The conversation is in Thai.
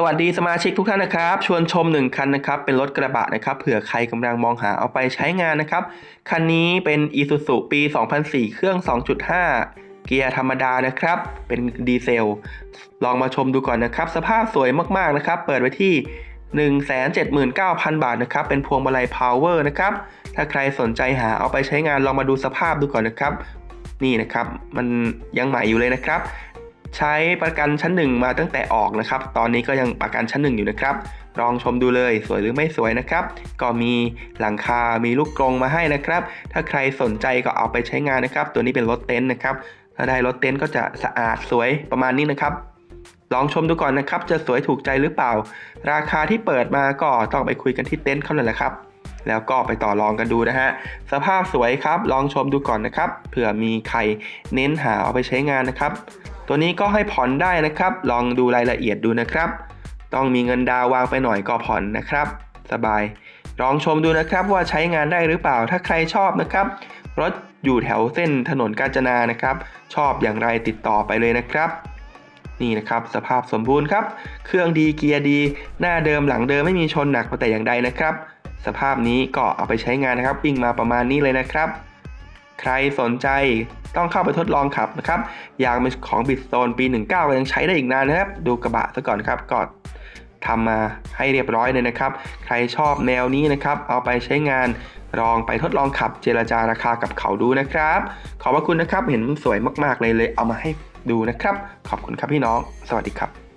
สวัสดีสมาชิกทุกท่านนะครับ ชวนชม 1 คันนะครับ เป็นรถกระบะนะครับ เผื่อใครกำลังมองหาเอาไปใช้งานนะครับ คันนี้เป็น Isuzu ปี 2004 เครื่อง 2.5 เกียร์ธรรมดานะครับ เป็นดีเซล ลองมาชมดูก่อนนะครับ สภาพสวยมากๆนะครับ เปิดไว้ที่ 179,000 บาทนะครับ เป็นพวงมาลัย Power นะครับ ถ้าใครสนใจหาเอาไปใช้งานลองมาดูสภาพดูก่อนนะครับ นี่นะครับ มันยังใหม่อยู่เลยนะครับ ใช้ประกันชั้นหนึ่งมาตั้งแต่ออกนะครับ ตอนนี้ก็ยังประกันชั้นหนึ่งอยู่นะครับ ลองชมดูเลยสวยหรือไม่สวยนะครับ ก็มีหลังคา มีลูกกรงมาให้นะครับ ถ้าใครสนใจก็เอาไปใช้งานนะครับ ตัวนี้เป็นรถเต็นท์นะครับ ถ้าได้รถเต็นท์ก็จะสะอาดสวยประมาณนี้นะครับ ลองชมดูก่อนนะครับ จะสวยถูกใจหรือเปล่า ราคาที่เปิดมาก็ต้องไปคุยกันที่เต็นท์เขาเลยแหละครับแล้วก็ไปต่อรองกันดูนะฮะ สภาพสวยครับ ลองชมดูก่อนนะครับ เผื่อมีใครเน้นหาเอาไปใช้งานนะครับ ตัวนี้ก็ให้ผ่อนได้นะครับ ลองดูรายละเอียดดูนะครับ ต้องมีเงินดาววางไปหน่อยก็ผ่อนนะครับ สบาย ลองชมดูนะครับว่าใช้งานได้หรือเปล่า ถ้าใครชอบนะครับ รถอยู่แถวเส้นถนนกาญจนานะครับ ชอบอย่างไรติดต่อไปเลยนะครับนี่นะครับสภาพสมบูรณ์ครับ เครื่องดีเกียร์ดี หน้าเดิมหลังเดิมไม่มีชนหนักมาแต่อย่างใดนะครับ สภาพนี้ก็เอาไปใช้งานนะครับวิ่งมาประมาณนี้เลยนะครับ ใครสนใจต้องเข้าไปทดลองขับนะครับยางเป็นของบิดโซนปี 19ก็ยังใช้ได้อีกนานนะครับ ดูกระบะซะก่อนครับก็ทำมาให้เรียบร้อยเลยนะครับ ใครชอบแนวนี้นะครับ เอาไปใช้งานลองไปทดลองขับเจรจาราคากับเขาดูนะครับ ขอบพระคุณนะครับ เห็นสวยมากๆเลยเลยเอามาให้ดูนะครับ ขอบคุณครับพี่น้อง สวัสดีครับ